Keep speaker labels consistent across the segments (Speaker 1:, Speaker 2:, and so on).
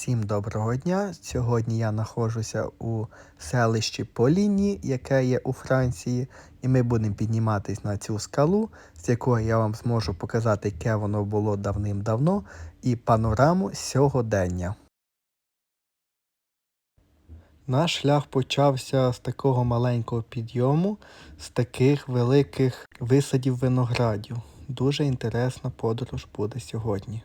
Speaker 1: Всім доброго дня! Сьогодні я знаходжуся у селищі Поліні, яке є у Франції, і ми будемо підніматись на цю скалу, з якої я вам зможу показати, яке воно було давним-давно, і панораму сьогодення. Наш шлях почався з такого маленького підйому, з таких великих висадів виноградів. Дуже інтересна подорож буде сьогодні.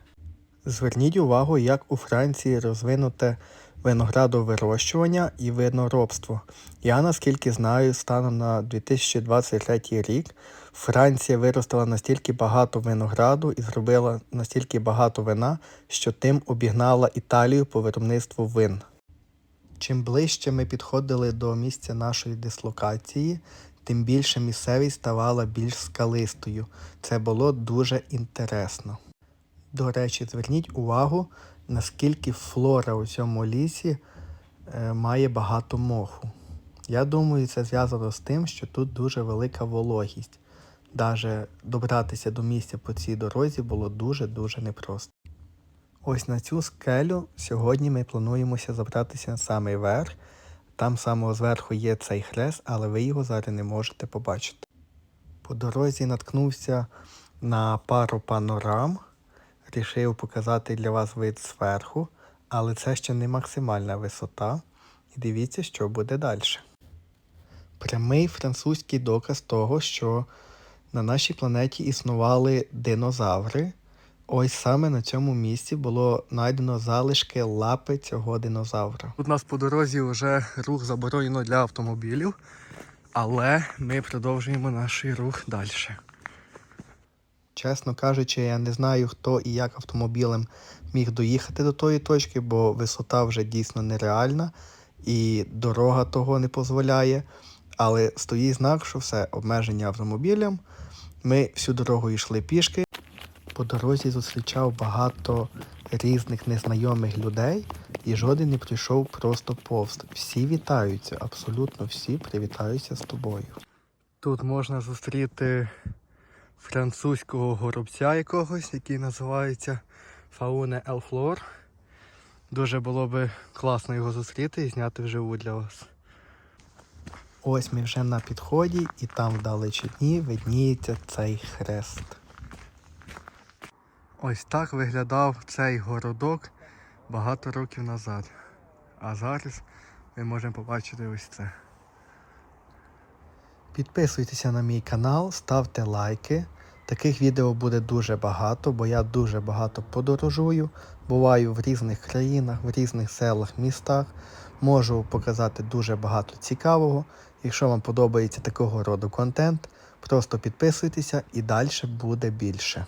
Speaker 1: Зверніть увагу, як у Франції розвинуте виноградовирощування і виноробство. Я наскільки знаю, станом на 2023 рік Франція виростила настільки багато винограду і зробила настільки багато вина, що тим обігнала Італію по виробництву вин. Чим ближче ми підходили до місця нашої дислокації, тим більше місцевість ставала більш скалистою. Це було дуже інтересно. До речі, зверніть увагу, наскільки флора у цьому лісі е, має багато моху. Я думаю, це зв'язано з тим, що тут дуже велика вологість. Даже добратися до місця по цій дорозі було дуже-дуже непросто. Ось на цю скелю сьогодні ми плануємося забратися на самий верх. Там самого зверху є цей хрест, але ви його зараз не можете побачити. По дорозі наткнувся на пару панорам. Рішив показати для вас вид зверху, але це ще не максимальна висота. І дивіться, що буде далі. Прямий французький доказ того, що на нашій планеті існували динозаври. Ось саме на цьому місці було знайдено залишки лапи цього динозавра. Тут у нас по дорозі вже рух заборонено для автомобілів, але ми продовжуємо наш рух далі. Чесно кажучи, я не знаю, хто і як автомобілем міг доїхати до тої точки, бо висота вже дійсно нереальна і дорога того не дозволяє. Але стоїть знак, що все обмеження автомобілем. Ми всю дорогу йшли пішки. По дорозі зустрічав багато різних незнайомих людей, і жоден не прийшов просто повз. Всі вітаються, абсолютно всі привітаються з тобою. Тут можна зустріти французького горобця якогось, який називається Фауне Елфлор. Дуже було би класно його зустріти і зняти вживу для вас. Ось ми вже на підході, і там вдалечині видніється цей хрест. Ось так виглядав цей городок багато років назад. А зараз ми можемо побачити ось це. Підписуйтеся на мій канал, ставте лайки. Таких відео буде дуже багато, бо я дуже багато подорожую. Буваю в різних країнах, в різних селах, містах. Можу показати дуже багато цікавого. Якщо вам подобається такого роду контент, просто підписуйтеся і далі буде більше.